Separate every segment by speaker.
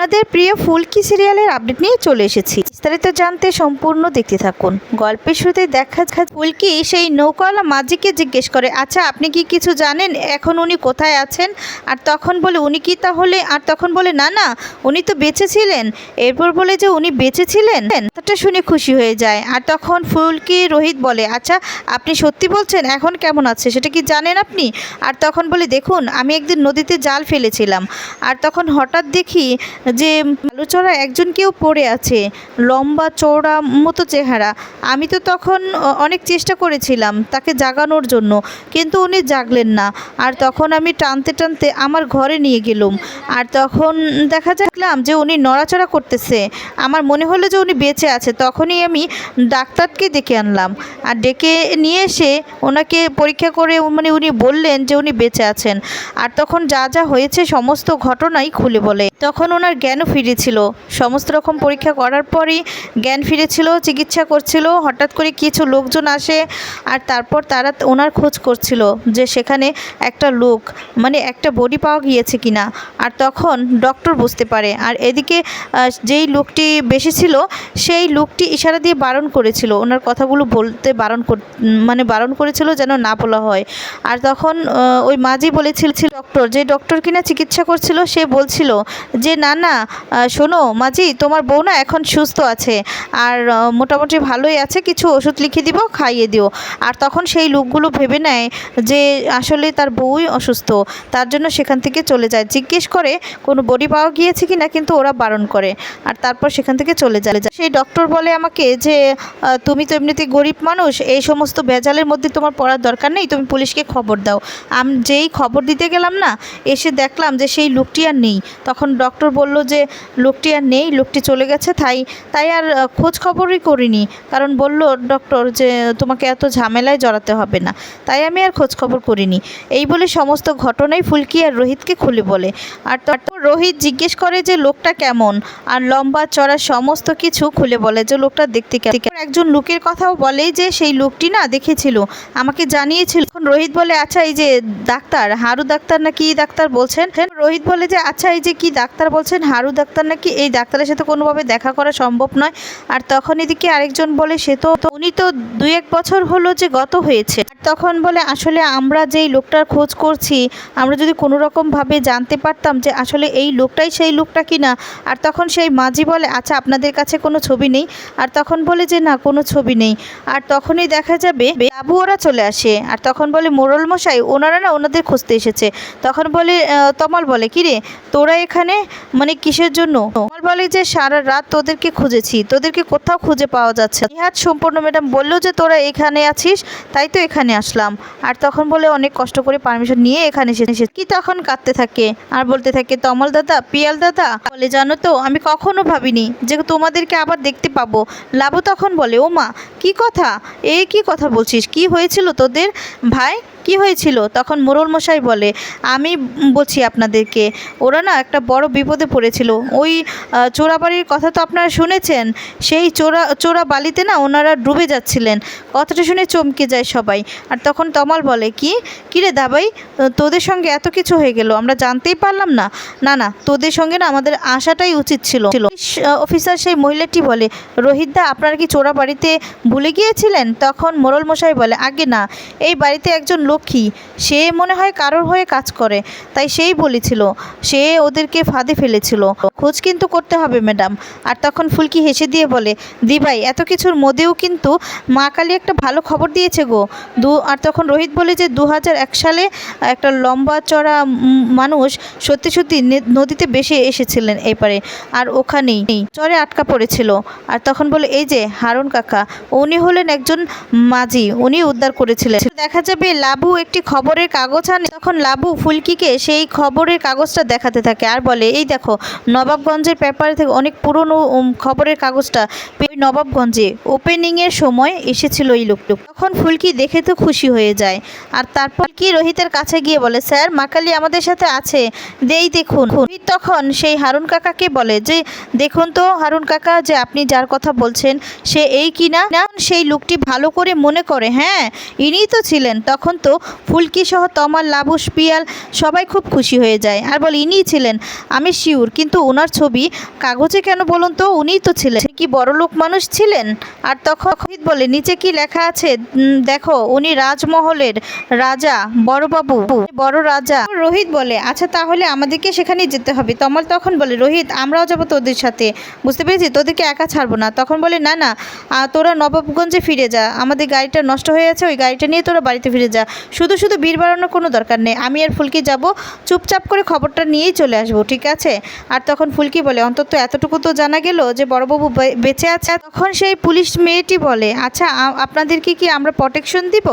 Speaker 1: আপনাদের প্রিয় ফুলকি সিরিয়ালের আপডেট নিয়ে চলে এসেছি। বিস্তারিত জানতে সম্পূর্ণ দেখতে থাকুন। গল্পের শুরুতে দেখা যায় ফুলকি সেই নৌকাওয়ালা মাঝিকে জিজ্ঞেস করে আচ্ছা আপনি কি কিছু জানেন? এখন উনি কোথায় আছেন? আর তখন বলে, উনি কি তাহলে? আর তখন বলে, না না, উনি তো বেঁচে ছিলেন। এরপর বলে যে, উনি বেঁচে ছিলেন? কথাটা শুনে খুশি হয়ে যায়। আর তখন ফুলকি রোহিত বলে আচ্ছা আপনি সত্যি বলছেন? এখন কেমন আছে? সেটা কি জানেন আপনি? আর তখন বলে, দেখুন, আমি একদিন নদীতে জাল ফেলেছিলাম। আর তখন হঠাৎ দেখি যে আলুচড়া একজন কেউ পড়ে আছে, লম্বা চওড়া মতো চেহারা। আমি তো তখন অনেক চেষ্টা করেছিলাম তাকে জাগানোর জন্য, কিন্তু উনি জাগলেন না। আর তখন আমি টানতে টানতে আমার ঘরে নিয়ে গেলুম। আর তখন দেখা দেখলাম যে উনি নড়াচড়া করতেছে। আমার মনে হলো যে উনি বেঁচে আছে। তখনই আমি ডাক্তারকে ডেকে আনলাম। আর ডেকে নিয়ে এসে ওনাকে পরীক্ষা করে মানে উনি বললেন যে উনি বেঁচে আছেন। আর তখন যা যা হয়েছে সমস্ত ঘটনাই খুলে বলে। তখন ওনার জ্ঞানও ফিরেছিল। সমস্ত রকম পরীক্ষা করার পরই জ্ঞান ফিরেছিল, চিকিৎসা করছিল, হঠাৎ করে কিছু লোকজন আসে আর তারপর তারা ওনার খোঁজ করছিল যে সেখানে একটা লোক মানে একটা বডি পাওয়া গিয়েছে কিনা। আর তখন ডক্টর বুঝতে পারে। আর এদিকে যেই লোকটি বেশি ছিল, সেই লোকটি ইশারা দিয়ে বারণ করেছিল। ওনার কথাগুলো বলতে বারণ মানে বারণ করেছিল যেন না বলা হয়। আর তখন ওই মাঝি বলেছিল ডক্টর যে ডক্টর কিনা চিকিৎসা করছিল, সে বলছিল যে, না না আহ, শোনো মাঝি তোমার বউ না এখন সুস্থ আছে। আর মোটামুটি ভালোই আছে কিছু ওষুধ লিখে দিব খাইয়ে দিও। আর তখন সেই লোকগুলো ভেবে নেয় যে আসলে তার বউই অসুস্থ। তার জন্য সেখান থেকে চলে যায়। জিজ্ঞেস করে কোনো বডি পাওয়া গিয়েছে কি না কিন্তু ওরা বারণ করে। আর তারপর সেখান থেকে চলে যায়। সেই ডক্টর বলে আমাকে যে তুমি তো এমনিতে গরিব মানুষ এই সমস্ত ভেজালের মধ্যে তোমার পড়ার দরকার নেই তুমি পুলিশকে খবর দাও। আমি যেই খবর দিতে গেলাম না এসে দেখলাম যে সেই লোকটি আর নেই। তখন ডক্টর বলল যে লোকটি আর নেই, লোকটি চলে গেছে, তাই তাই আর খোঁজ খবরই করিনি। কারণ বলল ডক্টর যে তোমাকে এত ঝামেলায় জড়াতে হবে না। তাই আমি আর খোঁজ খবর করিনি। এই বলে সমস্ত ঘটনাই ফুলকি আর রোহিতকে খুলে বলে। আর তারপর রোহিত জিজ্ঞেস করে যে লোকটা কেমন? আর লম্বা চড়া সমস্ত কিছু খুলে বলে যে লোকটা দেখতে কেমন একজন লোকের কথাও বলে যে সেই লোকটি না দেখেছিল, আমাকে জানিয়েছিল। তখন রোহিত বলে আচ্ছা এই যে ডাক্তার, হারু ডাক্তার না কি ডাক্তার বলছেন? রোহিত বলে যে আচ্ছা এই যে কি ডাক্তার বলছেন হারু ডাক্তার নাকি এই ডাক্তারের সাথে কোনোভাবে দেখা করা সম্ভব নয়? আর তখন এদিকে আরেকজন বলে, সে তো উনি তো দুই এক বছর হলো যে গত হয়েছে। তখন বলে, আসলে আমরা যেই লোকটার খোঁজ করছি, আমরা যদি কোনো রকমভাবে জানতে পারতাম যে আসলে এই লোকটাই সেই লোকটা কি না আর তখন সেই মাঝি বলে আচ্ছা আপনাদের কাছে কোনো ছবি নেই? আর তখন বলে যে, না, কোনো ছবি নেই। আর তখনই দেখা যাবে, বাবু ওরা চলে আসে। আর তখন বলে, মোরল মশাই, ওনারা না ওনাদের খুঁজতে এসেছে। তখন বলে তমাল বলে, কিরে, তোরা এখানে মানে কিসের জন্য? তমাল বলে যে সারা রাত তোদেরকে খুঁজেছি, তোদেরকে কোথাও খুঁজে পাওয়া যাচ্ছে। নিহাত সম্পূর্ণ ম্যাডাম বলল যে, তোরা এখানে আছিস, তাই তো এখানে আসলাম। আর তখন বলে, অনেক কষ্ট করে পারমিশন নিয়ে এখানে এসেছে। কি তখন কাঁদতে থাকে? আর বলতে থাকে, তমল দাদা, পিয়াল দাদা, বলে, জানো তো, আমি কখনো ভাবিনি যে তোমাদেরকে আবার দেখতে পাবো। লাবু তখন বলে ও মা কি কথা? এই কি কথা বলছিস? কি হয়েছিল তোদের? ভাই কি হয়েছিল? তখন মোরল মশাই বলে, আমি বলছি আপনাদেরকে, ওরা না একটা বড় বিপদে পড়েছিল। ওই চোরাবাড়ির কথা তো আপনারা শুনেছেন? সেই চোরা চোরা বালিতে না ওনারা ডুবে যাচ্ছিলেন। কথাটা শুনে চমকে যায় সবাই। আর তখন তমাল বলে, কি? কিরে দাবাই? তোদের সঙ্গে এত কিছু হয়ে গেল। আমরা জানতেই পারলাম না। না না, তোদের সঙ্গে না আমাদের আসাটাই উচিত ছিল। অফিসার সেই মহিলাটি বলে, রোহিত দা, আপনারা কি চোরা বাড়িতে ভুলে গিয়েছিলেন? তখন মোরল মশাই বলে, আগে না। এই বাড়িতে একজন লক্ষ্মী, সে মনে হয় কারোর হয়ে কাজ করে। তাই সেই বলেছিল, সে ওদেরকে ফাঁদে ফেলেছিল। খোঁজ কিন্তু করতে হবে, ম্যাডাম। আর তখন ফুলকি হেসে দিয়ে বলে দি ভাই এত কিছুর মধ্যেও কিন্তু মা কালী একটা ভালো খবর দিয়েছে গো। দু, আর তখন রোহিত বলে যে দু হাজার এক সালে একটা লম্বা চড়া মানুষ সত্যি সত্যি নদীতে বেশি এসেছিলেন এপারে, আর ওখানেই চরে আটকা পড়েছিল। আর তখন বলে, এই যে, হারুন কাকা, উনি হলেন একজন মাঝি, উনি উদ্ধার করেছিলেন। দেখা যাবে লাবু একটি খবরের কাগজ আনে। তখন লাবু ফুলকিকে সেই খবরের কাগজটা দেখাতে থাকে আর বলে, এই দেখো, নবাবগঞ্জের পেপারে থেকে অনেক পুরনো খবরের কাগজটা ওই নবাবগঞ্জে ওপেনিংয়ের সময় এসেছিল এই লোকটুক। তখন ফুলকি দেখে তো খুশি হয়ে যায়। আর তারপর কি রোহিতের কাছে গিয়ে বলে, স্যার, মাকালি আমাদের সাথে আছে, দেই দেখুন। রোহিত তখন সেই হারুন কাকাকে বলে, যে, দেখুন তো, হারুন কাকা, যে আপনি যার কথা বলছেন, সে এই কিনা সেই লোকটি ভালো করে মনে করে হ্যাঁ ইনিই তো ছিলেন। তখন তো ফুলকি সহ তমাল লাবুস পিয়াল সবাই খুব খুশি হয়ে যায়। আর বলে, ইনিই ছিলেন। আমি শিউর, কিন্তু ওনার ছবি কাগজে কেন বলুন তো, উনিই তো ছিলেন। কি বড় লোক মানুষ ছিলেন? আর তখন বলে, নিচে কি লেখা আছে? দেখো, উনি রাজমহলের রাজা, বড়বাবু। বড় রাজা। রোহিত বলে আচ্ছা তাহলে আমাদেরকে সেখানেই যেতে হবে। তমাল তখন বলে, রোহিত, আমরাও যাব তোদের সাথে। বুঝতে পেরেছি? তোদেরকে একা ছাড়বো না। তখন বলে, না না তোরা নবাবগঞ্জে ফিরে যা। আমাদের গাড়িটা নষ্ট হয়ে আছে, ওই গাড়িটা নিয়ে তোরা বাড়িতে ফিরে যা। শুধু শুধু বীর বাড়ানোর কোনো দরকার নেই। আমি আর ফুলকি যাব, চুপচাপ করে খবরটা নিয়েই চলে আসব, ঠিক আছে? আর তখন ফুলকি বলে, অন্তত এতটুকু তো জানা গেল যে বড়বাবু বেঁচে আছে। তখন সেই পুলিশ মেয়েটি বলে আচ্ছা আপনাদেরকে কি আমরা প্রোটেকশন দিব?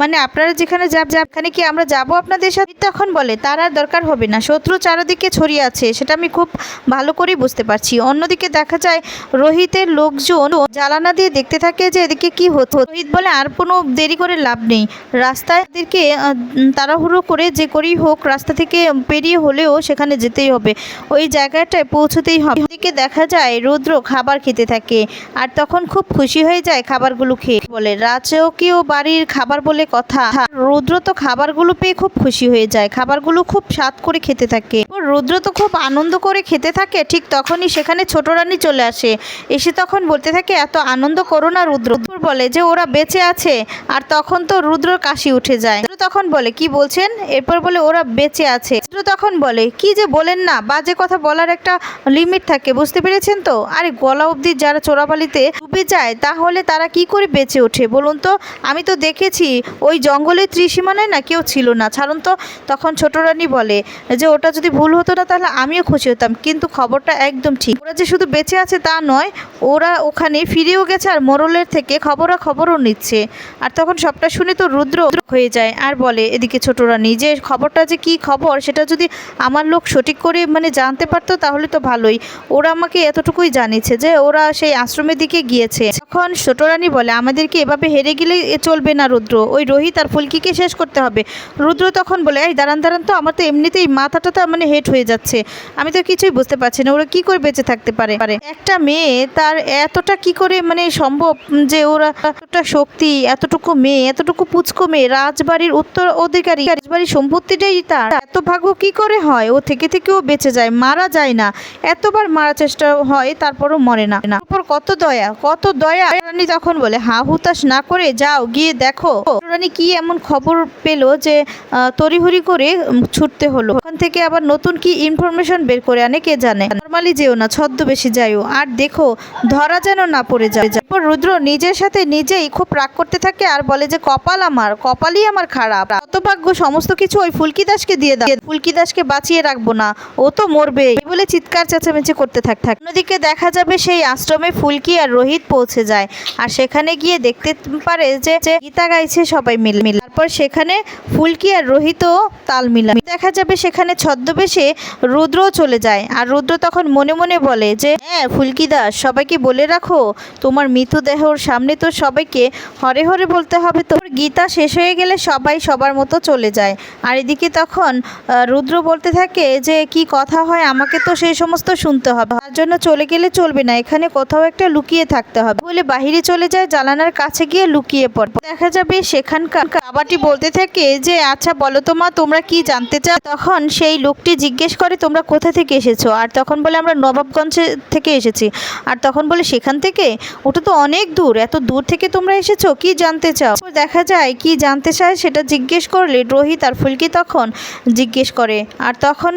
Speaker 1: মানে আপনারা যেখানে যাব যেখানে কি আমরা যাব আপনাদের সাথে? তখন বলে, তার আর দরকার হবে না। শত্রু চারদিকে ছড়িয়ে আছে, সেটা আমি খুব ভালো করেই বুঝতে পারছি। অন্যদিকে দেখা যায়, রোহিতের লোকজন জ্বালানা দিয়ে দেখতে থাকে যে এদিকে কি হতো, রোহিত বলে, আর কোনো দেরি করে লাভ নেই। রাস্তায় উম, তাড়াহুড়ো করে যে করেই হোক রাস্তা থেকে পেরিয়ে হলেও সেখানে যেতেই হবে। ওই জায়গাটায় পৌঁছতেই হবে। এদিকে দেখা যায়, রুদ্র খাবার খেতে থাকে আর তখন খুব খুশি হয়ে যায় খাবারগুলো খেয়ে। বলে রাজকীয় বাড়ির খাবার বলে কথা? রুদ্র তো খাবারগুলো পেয়ে খুব খুশি হয়ে যায়, খাবারগুলো খুব স্বাদ করে খেতে থাকে। রুদ্র তো খুব আনন্দ করে খেতে থাকে, ঠিক তখনই সেখানে ছোট রানী চলে আসে। এসে তখন বলতে থাকে, এত আনন্দ করো না রুদ্র। বলে যে, ওরা বেঁচে আছে। আর তখন তো রুদ্রর কাশি উঠে যায়। তখন বলে, কি বলছেন? এরপর বলে, ওরা বেঁচে আছে। তখন বলে, কি যে বলেন না, বাজে কথা বলার একটা লিমিট থাকে বুঝতে পেরেছেন তো? আরে গলা অবধি যারা চোরাবালিতে ডুবে যায়, তাহলে তারা কি করে বেঁচে ওঠে? বলুন তো, আমি তো দেখেছি ওই জঙ্গলের ত্রিসীমানায় না কেউ ছিল না। ছাড়ুন তো, তখন ছোট রানী বলে যে, ওটা যদি ভুল হতো না, তাহলে আমিও খুশি হতাম। কিন্তু খবরটা একদম ঠিক। ওরা যে শুধু বেঁচে আছে তা নয়, ওরা ওখানে ফিরেও গেছে আর মোরলের থেকে খবরা খবরও নিচ্ছে। আর তখন সবটা শুনে তো রুদ্র হয়ে যায় আর বলে এদিকে ছোট রানী, যে খবরটা যে কি খবর, সেটা যদি আমার লোক সঠিক করে মানে জানতে পারতো, তাহলে তো ভালোই। ওরা আমাকে এতটুকুই জানিয়েছে যে, ওরা সেই আশ্রমের দিকে গিয়েছে তখন ছোট রানী বলে, আমাদেরকে এভাবে হেরে গেলে চলবে না রুদ্র। ওই রোহিত আর ফুলকিকে শেষ করতে হবে। রুদ্র তখন বলে, এই দাঁড়ান দাঁড়ান তো, আমার তো এমনিতেই মাথাটা তো মানে হেট হয়ে যাচ্ছে। আমি তো কিছুই বুঝতে পারছি না, ওরা কি করে বেঁচে থাকতে পারে? একটা মেয়ে তার এতটা কি করে মানে সম্ভব যে ওরা এতটা শক্তি, এতটুকু মেয়ে, এতটুকু পুচকো মেয়ে, রাজবাড়ির উত্তর অধিকারী, রাজবাড়ির সম্পত্তিটাই তার। এত ভাগ্য কি করে হয়? ও থেকে থেকেও বেঁচে যায়, মারা যায় না। এতবার মারার চেষ্টা হয়, তারপরও মরে না। কত দয়া কত দয়া। রানী তখন বলে, হা, হুতাশ না করে যাও, গিয়ে দেখো। রানী কি এমন খবর পেল যে তড়িঘড়ি করে ছুটতে হলো। ওখান থেকে আবার নতুন কি ইনফরমেশন বের করে আনে, কে জানে? নর্মালি যেও না, ছদ্মবেশী যাইও। আর দেখো, ধরা যেন না পড়ে যায়। তারপর রুদ্র নিজের সাথে নিজেই খুব রাগ করতে থাকে আর বলে যে, কপাল আমার, কপালই আমার খারাপ। হতভাগ্য সমস্ত কিছু ওই ফুলকি দাসকে দিয়ে দাও। ফুলকি দাসকে বাঁচিয়ে রাখব না, ও তো মরবে বলে চিৎকার চেঁচামেচি করতে থাক থাক। অন্যদিকে দেখা যাবে সেই আশ্রমে ফুলকি আর রোহিত পৌঁছে যায়। আর সেখানে গিয়ে দেখতে পারে যে গীতা গাইছে সবাই মিলে মিলে। তারপর সেখানে ফুলকি আর রোহিতও তাল মিলা দেখা যাবে সেখানে ছদ্মবেশে রুদ্রও চলে যায়। আর রুদ্র তখন মনে মনে বলে যে হ্যাঁ ফুলকি দাস সবাইকে বলে রাখো, তোমার মৃতদেহর সামনে তো সবাইকে হরে হরে বলতে হবে। তো গীতা শেষ হয়ে গেলে সবাই সবার মতো চলে যায়। আর এদিকে তখন রুদ্র বলতে থাকে যে, কি কথা হয় আমাকে তো সেই সমস্ত শুনতে হবে। তার জন্য চলে গেলে চলবে না। এখানে কোথাও একটা লুকিয়ে থাকতে হবে। বলে বাহিরে চলে যায়, জানালার কাছে গিয়ে লুকিয়ে পড়ে। দেখা যাবে সেখানকার বাবাটি বলতে থাকে যে আচ্ছা বলো তো মা, তোমরা কি জানতে চাও? তখন সেই লোকটি জিজ্ঞেস করে, তোমরা কোথা থেকে এসেছ? আর তখন বলে, আমরা নবাবগঞ্জ থেকে এসেছি। আর তখন বলে, সেখান থেকে? ওটা তো অনেক দূর। এত দূর থেকে তোমরা এসেছ? কি জানতে চাও? দেখা যায়, কি জানতে চায় সেটা জিজ্ঞেস করলে, রোহিত আর ফুলকি তখন জিজ্ঞেস করে। আর তখন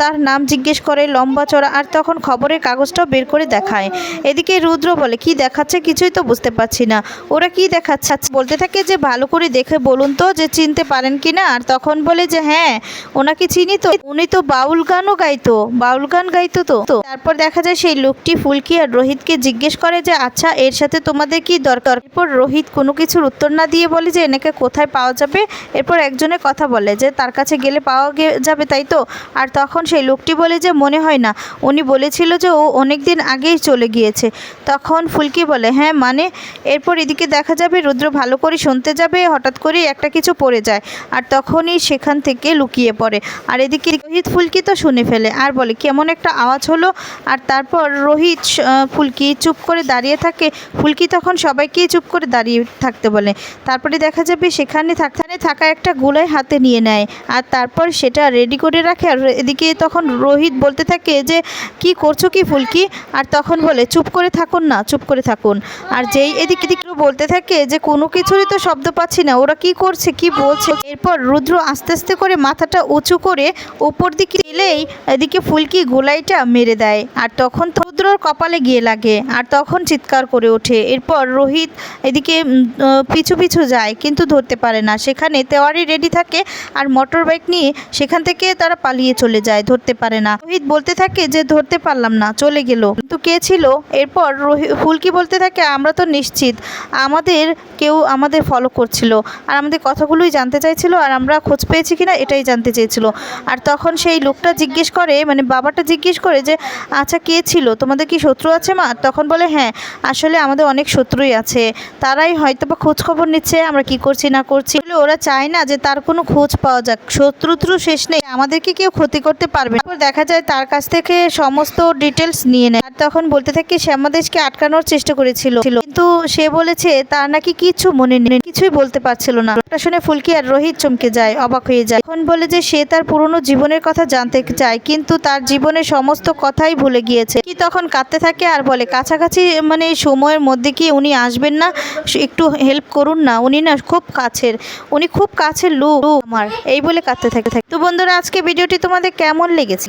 Speaker 1: তার নাম জিজ্ঞেস করে লম্বা চড়া। আর তখন খবরের কাগজটাও বের করে দেখায়। এদিকে রুদ্র বলে কি দেখাচ্ছে? কিছুই তো বুঝতে পারছি না। ওরা কি দেখাচ্ছে? আচ্ছা, বলতে থাকে যে ভালো করে দেখে বলুন তো যে চিনতে পারেন কি না? আর তখন বলে যে হ্যাঁ ওনাকে চিনি তো। উনি তো বাউল গানও গাইতো বাউল গান গাইতো তো। তারপর দেখা যায় সেই লোকটি ফুলকি আর রোহিতকে জিজ্ঞেস করে যে আচ্ছা এর সাথে তোমাদের কি দরকার? এরপর রোহিত কোনো কিছুর উত্তর না দিয়ে বলে যে এনেকে কোথায় পাওয়া যাবে? এরপর একজনের কথা বলে যে তার কাছে গেলে পাওয়া যাবে তাই তো? আর তখন সেই লোকটি বলে যে মনে হয় না। উনি বলেছিল যে ও অনেক দিন আগেই চলে গিয়েছে। তখন তখন ফুলকি বলে হ্যাঁ মানে? এরপর এদিকে দেখা যাবে, রুদ্র ভালো করে শুনতে যাবে, হঠাৎ করে একটা কিছু পড়ে যায়। আর তখনই সেখান থেকে লুকিয়ে পড়ে। আর এদিকে রোহিত ফুলকি তো শুনে ফেলে। আর বলে, কেমন একটা আওয়াজ হলো। আর তারপর রোহিত ফুলকি চুপ করে দাঁড়িয়ে থাকে। ফুলকি তখন সবাইকেই চুপ করে দাঁড়িয়ে থাকতে বলে। তারপরে দেখা যাবে সেখানে থাকতে থাকা একটা গোলাই হাতে নিয়ে নেয়। আর তারপর সেটা রেডি করে রাখে। আর এদিকে তখন রোহিত বলতে থাকে যে, কি করছ কি ফুলকি? আর তখন বলে, চুপ করে থাকুন না, চুপ করে থাকুন। আর যেই এদিকে এদিকে বলতে থাকে যে, কোনো কিছুরই তো শব্দ পাচ্ছি না। ওরা কি করছে, কি বলছে? এরপর রুদ্র আস্তে আস্তে করে মাথাটা উঁচু করে উপর দিকে এলেই এদিকে ফুলকি গোলাইটা মেরে দেয়। আর তখন তো কপালে গিয়ে লাগে। আর তখন চিৎকার করে ওঠে। এরপর রোহিত এদিকে পিছু পিছু যায়, কিন্তু ধরতে পারে না। সেখানে তেওয়ারি রেডি থাকে আর মোটর বাইক নিয়ে সেখান থেকে তারা পালিয়ে চলে যায়, ধরতে পারে না। রোহিত বলতে থাকে যে, ধরতে পারলাম না, চলে গেল। কিন্তু কে ছিল? এরপর রোহি- ফুলকি বলতে থাকে, আমরা তো নিশ্চিত। আমাদের কেউ আমাদের ফলো করছিল। আর আমাদের কথাগুলোই জানতে চাইছিল। আর আমরা খোঁজ পেয়েছি কিনা, এটাই জানতে চেয়েছিল। আর তখন সেই লোকটা জিজ্ঞেস করে মানে বাবাটা জিজ্ঞেস করে যে আচ্ছা কে ছিল? তোমাদের কি শত্রু আছে মা? তখন বলে হ্যাঁ আসলে আমাদের অনেক শত্রুই আছে। তারাই হয়তো বা খোঁজ খবর নিচ্ছে, আমরা কি করছি, না করছি। ওরা চায় না যে, তার কোনো খোঁজ পাওয়া যাক। শত্রু ত্রু শেষ নেই। আমাদেরকে কেউ ক্ষতি করতে পারবে। তারপর দেখা যায় তার কাছ থেকে সমস্ত ডিটেলস নিয়ে নেয়। আর তখন বলতে থাকে শ্যামাদেশকে আটকানোর চেষ্টা করেছিল। কিন্তু সে বলেছে, তার নাকি কিছু মনে নেই, কিছুই বলতে পারছিল না। শুনে ফুলকি আর রোহিত চমকে যায়, অবাক হয়ে যায়। এখন বলে যে, সে তার পুরনো জীবনের কথা জানতে চায়, কিন্তু তার জীবনের সমস্ত কথাই ভুলে গিয়েছে। কি তখন কাঁদতে থাকে আর বলে, কাছাকাছি মানে সময়ের মধ্যে কি উনি আসবেন না? একটু হেল্প করুন না, উনি না খুব কাছের, উনি খুব কাছের লোক আমার। এই বলে কাঁদতে থাকে। তো বন্ধুরা, আজকে ভিডিওটি তোমাদের কেমন লেগেছে?